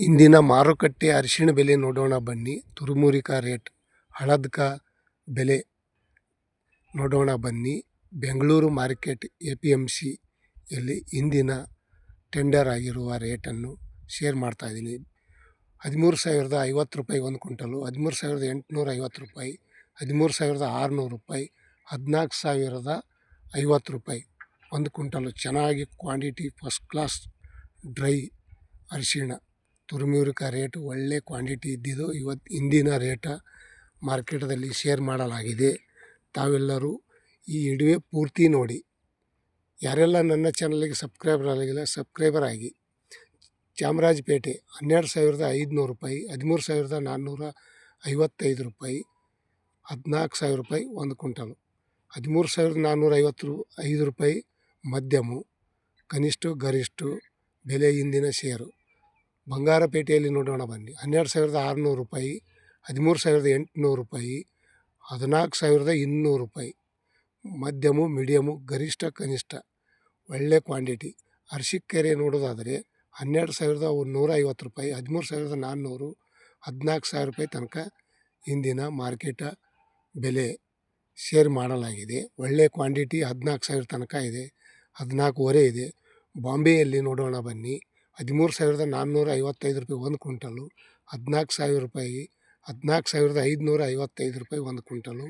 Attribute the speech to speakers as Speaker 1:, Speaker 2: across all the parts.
Speaker 1: ಇಂದಿನ ಮಾರುಕಟ್ಟೆ ಅರಿಶಿಣ ಬೆಲೆ ನೋಡೋಣ ಬನ್ನಿ. ತುರುಮುರಿಕ ರೇಟ್ ಹಳದ್ಕ ಬೆಲೆ ನೋಡೋಣ ಬನ್ನಿ. Bengaluru market A P M ಸಿಯಲ್ಲಿ ಇಂದಿನ ಟೆಂಡರ್ ಆಗಿರುವ ರೇಟನ್ನು ಶೇರ್ ಮಾಡ್ತಾ ಇದ್ದೀನಿ. ಹದಿಮೂರು ಸಾವಿರದ ಐವತ್ತು ರೂಪಾಯಿ ಒಂದು ಕ್ವಿಂಟಲು, ಹದಿಮೂರು ಸಾವಿರದ ಎಂಟುನೂರ ಐವತ್ತು ರೂಪಾಯಿ, ಹದಿಮೂರು ಸಾವಿರದ ಆರುನೂರು ರೂಪಾಯಿ, ಹದಿನಾಲ್ಕು ಸಾವಿರದ ಐವತ್ತು ರೂಪಾಯಿ ಒಂದು ಕ್ವಿಂಟಲು. ಚೆನ್ನಾಗಿ ಕ್ವಾಂಟಿಟಿ ಫಸ್ಟ್ ಕ್ಲಾಸ್ ಡ್ರೈ ಅರಿಶಿಣ. ತುರುಮೂರಿಕ ರೇಟ್ ಒಳ್ಳೆ ಕ್ವಾಂಟಿಟಿ ಇದ್ದಿದ್ದು ಇವತ್ತು ಇಂದಿನ ರೇಟ ಮಾರ್ಕೆಟದಲ್ಲಿ ಶೇರ್ ಮಾಡಲಾಗಿದೆ. ತಾವೆಲ್ಲರೂ ಈ ಇಡುವೆ ಪೂರ್ತಿ ನೋಡಿ. ಯಾರೆಲ್ಲ ನನ್ನ ಚಾನಲ್ಗೆ ಸಬ್ಸ್ಕ್ರೈಬರ್ ಆಗಿಲ್ಲ ಸಬ್ಸ್ಕ್ರೈಬರ್ ಆಗಿ. ಚಾಮರಾಜಪೇಟೆ ಹನ್ನೆರಡು ಸಾವಿರದ ಐದುನೂರು ರೂಪಾಯಿ, ಹದಿಮೂರು ಸಾವಿರದ ನಾನ್ನೂರ ಐವತ್ತೈದು ರೂಪಾಯಿ, ಹದಿನಾಲ್ಕು ಸಾವಿರ ರೂಪಾಯಿ ಒಂದು ಕ್ವಿಂಟಲು, ಹದಿಮೂರು ಸಾವಿರದ ನಾನ್ನೂರ ಐವತ್ತು ರೂ ಐದು ರೂಪಾಯಿ ಮಧ್ಯಮ, ಕನಿಷ್ಠ ಗರಿಷ್ಠ ಬೆಲೆ ಇಂದಿನ ಷೇರು ಬಂಗಾರಪೇಟೆಯಲ್ಲಿ ನೋಡೋಣ ಬನ್ನಿ. ಹನ್ನೆರಡು ಸಾವಿರದ ಆರುನೂರು ರೂಪಾಯಿ, ಹದಿಮೂರು ಸಾವಿರದ ಎಂಟುನೂರು ರೂಪಾಯಿ, ಹದಿನಾಲ್ಕು ಸಾವಿರದ ಇನ್ನೂರು ರೂಪಾಯಿ. ಮಧ್ಯಮು, ಮೀಡಿಯಮು, ಗರಿಷ್ಠ, ಕನಿಷ್ಠ. ಒಳ್ಳೆ ಕ್ವಾಂಟಿಟಿ. ಅರಶಿಕೆರೆ ನೋಡೋದಾದರೆ ಹನ್ನೆರಡು ಸಾವಿರದ ನೂರ ಐವತ್ತು ರೂಪಾಯಿ, ಹದಿಮೂರು ಸಾವಿರದ ನಾನ್ನೂರು, ಹದಿನಾಲ್ಕು ಸಾವಿರ ರೂಪಾಯಿ ತನಕ ಇಂದಿನ ಮಾರ್ಕೆಟ ಬೆಲೆ ಶೇರ್ ಮಾಡಲಾಗಿದೆ. ಒಳ್ಳೆ ಕ್ವಾಂಟಿಟಿ, ಹದಿನಾಲ್ಕು ಸಾವಿರ ತನಕ ಇದೆ, ಹದಿನಾಲ್ಕುವರೆ ಇದೆ. ಬಾಂಬೆಯಲ್ಲಿ ನೋಡೋಣ ಬನ್ನಿ. ಹದಿಮೂರು ಸಾವಿರದ ನಾನ್ನೂರ ಐವತ್ತೈದು ರೂಪಾಯಿ ಒಂದು ಕ್ವಿಂಟಲು, ಹದಿನಾಲ್ಕು ಸಾವಿರ ರೂಪಾಯಿ, ಹದಿನಾಲ್ಕು ಸಾವಿರದ ಐದುನೂರ ಐವತ್ತೈದು ರೂಪಾಯಿ ಒಂದು ಕ್ವಿಂಟಲು,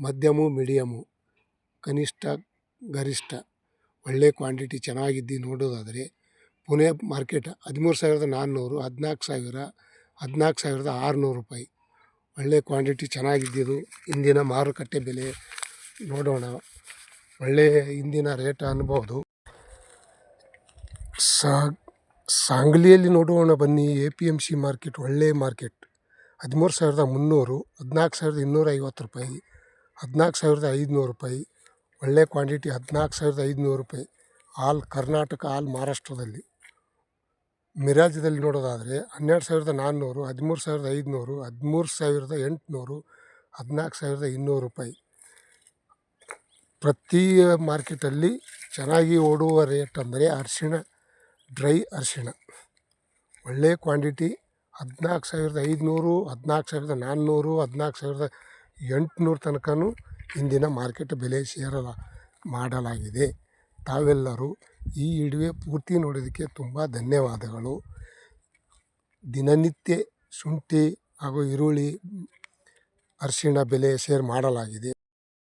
Speaker 1: ಮಧ್ಯಮು, ಮೀಡಿಯಮು, ಕನಿಷ್ಠ, ಗರಿಷ್ಠ, ಒಳ್ಳೆ ಕ್ವಾಂಟಿಟಿ ಚೆನ್ನಾಗಿದ್ದು ನೋಡೋದಾದರೆ ಪುಣೆ ಮಾರ್ಕೆಟ್ ಹದಿಮೂರು ಸಾವಿರದ ನಾನ್ನೂರು, ಹದಿನಾಲ್ಕು ಸಾವಿರ, ಹದಿನಾಲ್ಕು ಸಾವಿರದ ಆರುನೂರು ರೂಪಾಯಿ. ಒಳ್ಳೆ ಕ್ವಾಂಟಿಟಿ ಚೆನ್ನಾಗಿದ್ದಿದ್ದು ಇಂದಿನ ಮಾರುಕಟ್ಟೆ ಬೆಲೆ ನೋಡೋಣ. ಒಳ್ಳೆಯ ಇಂದಿನ ರೇಟ್ ಅನ್ಬೋದು. ಸಾ ಸಾಂಗ್ಲಿಯಲ್ಲಿ ನೋಡೋಣ ಬನ್ನಿ. A P M C market ಒಳ್ಳೆಯ ಮಾರ್ಕೆಟ್. ಹದಿಮೂರು ಸಾವಿರದ ಮುನ್ನೂರು, ಹದಿನಾಲ್ಕು ಸಾವಿರದ ಇನ್ನೂರ ಐವತ್ತು ರೂಪಾಯಿ, ಹದಿನಾಲ್ಕು ಸಾವಿರದ ಐದುನೂರು ರೂಪಾಯಿ, ಒಳ್ಳೆ ಕ್ವಾಂಟಿಟಿ ಹದಿನಾಲ್ಕು ಸಾವಿರದ ಐದುನೂರು ರೂಪಾಯಿ ಆಲ್ ಕರ್ನಾಟಕ ಆಲ್ ಮಹಾರಾಷ್ಟ್ರದಲ್ಲಿ. ಮಿರಾಜದಲ್ಲಿ ನೋಡೋದಾದರೆ ಹನ್ನೆರಡು ಸಾವಿರದ ನಾನ್ನೂರು, ಹದಿಮೂರು ಸಾವಿರದ ಐದುನೂರು, ಹದಿಮೂರು ಸಾವಿರದ ಎಂಟುನೂರು, ಹದಿನಾಲ್ಕು ಸಾವಿರದ ಇನ್ನೂರು ರೂಪಾಯಿ. ಪ್ರತಿ ಮಾರ್ಕೆಟಲ್ಲಿ ಚೆನ್ನಾಗಿ ಓಡುವ ರೇಟ್ ಅಂದರೆ ಅರಿಶಿಣ. ಡ್ರೈ ಅರಿಶಿಣ. ಒಳ್ಳೆಯ ಕ್ವಾಂಟಿಟಿ ಹದಿನಾಲ್ಕು ಸಾವಿರದ ಐದುನೂರು, ಹದಿನಾಲ್ಕು ಸಾವಿರದ ನಾನ್ನೂರು, ಹದಿನಾಲ್ಕು ಸಾವಿರದ ಎಂಟುನೂರು ತನಕನೂ ಇಂದಿನ ಮಾರ್ಕೆಟ್ ಬೆಲೆ ಸೇರಲ, ಮಾಡಲಾಗಿದೆ. ತಾವೆಲ್ಲರೂ ಈ ಇಡುವೆ ಪೂರ್ತಿ ನೋಡೋದಕ್ಕೆ ತುಂಬ ಧನ್ಯವಾದಗಳು. ದಿನನಿತ್ಯ ಶುಂಠಿ ಹಾಗೂ ಈರುಳ್ಳಿ ಅರಿಶಿಣ ಬೆಲೆ ಶೇರ್ ಮಾಡಲಾಗಿದೆ.